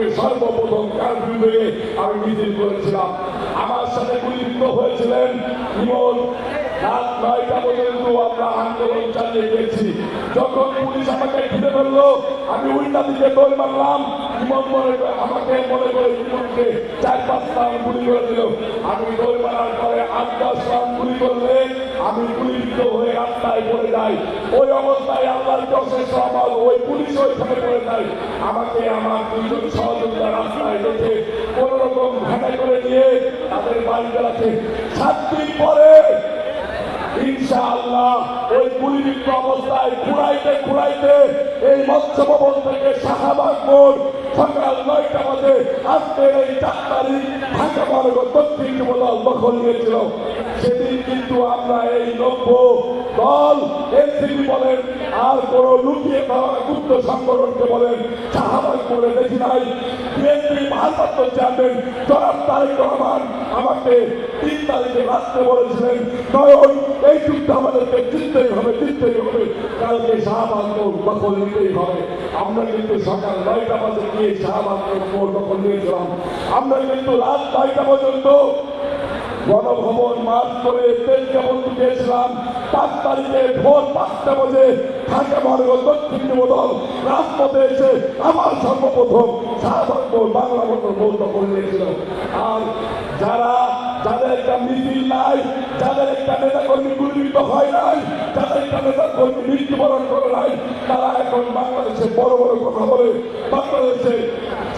তারিখে সর্বপ্রথম ভেঙে আমি মিছিল করেছিলাম। আমার সাথে গুলিবিদ্ধ হয়েছিলেন ইমন। আমরা পুলিশ আমাকে আমি দৌড় আমাকে চার পাঁচ আমি মারার পরে আট দশ রাউন্ড গুলি করলে আমি গুলিবিদ্ধ হয়ে রাস্তায় পড়ে যাই। ওই অবস্থায় আল্লাহর দশের সমাজ ওই পুলিশ ওইখানে পড়ে যায়। আমাকে আমার দুজন সহযোগিতা রাস্তায় রেখে কোন রকম ঘাটা করে নিয়ে তাদের বাড়ি বেড়াতে। সাত দিন পরে ইনশাআল্লাহ ওই গুলিবিদ্ধ অবস্থায় এই সেদিন কিন্তু আমরা এই নব্য দল এনসিপি বলেন, আর কোন লুকিয়ে দেওয়া গুপ্ত সংগঠনকে বলেন শাহাবাগ করে দেখি নাই। বিএনপি ভারপ্রাপ্ত চেয়ারম্যান জনাব তারেক রহমান আমাকে তিন তারিখে রাত্রে বলেছিলেন, নয়ন, এই যুদ্ধ আমাদেরকে জিততেই হবে জিততেই হবে। কালকে শাহবাগ দখল নিতেই হবে। আমরা কিন্তু সকাল নয়টা বাজে গিয়ে শাহবাগ দখল নিয়েছিলাম। আমরা কিন্তু রাত নয়টা পর্যন্ত গণভবন মার্চ করে তেলকে বন্ধু দিয়েছিলাম পাঁচ তারিখে ভোর পাঁচটা বাজে ঢাকা মহানগর দক্ষিণ বদল রাজপথে এসে আমার সর্বপ্রথম শাহবাগ বাংলা মতো ভোট দখল নিয়েছিল আর যারা, যাদের একটা মিছিল নাই, যাদের একটা নেতা কর্মী গুলিবিদ্ধ হয় নাই, যাদের একটা নেতা কর্মী মৃত্যুবরণ করে নাই, তারা এখন বাংলাদেশে বড় বড় কথা বলে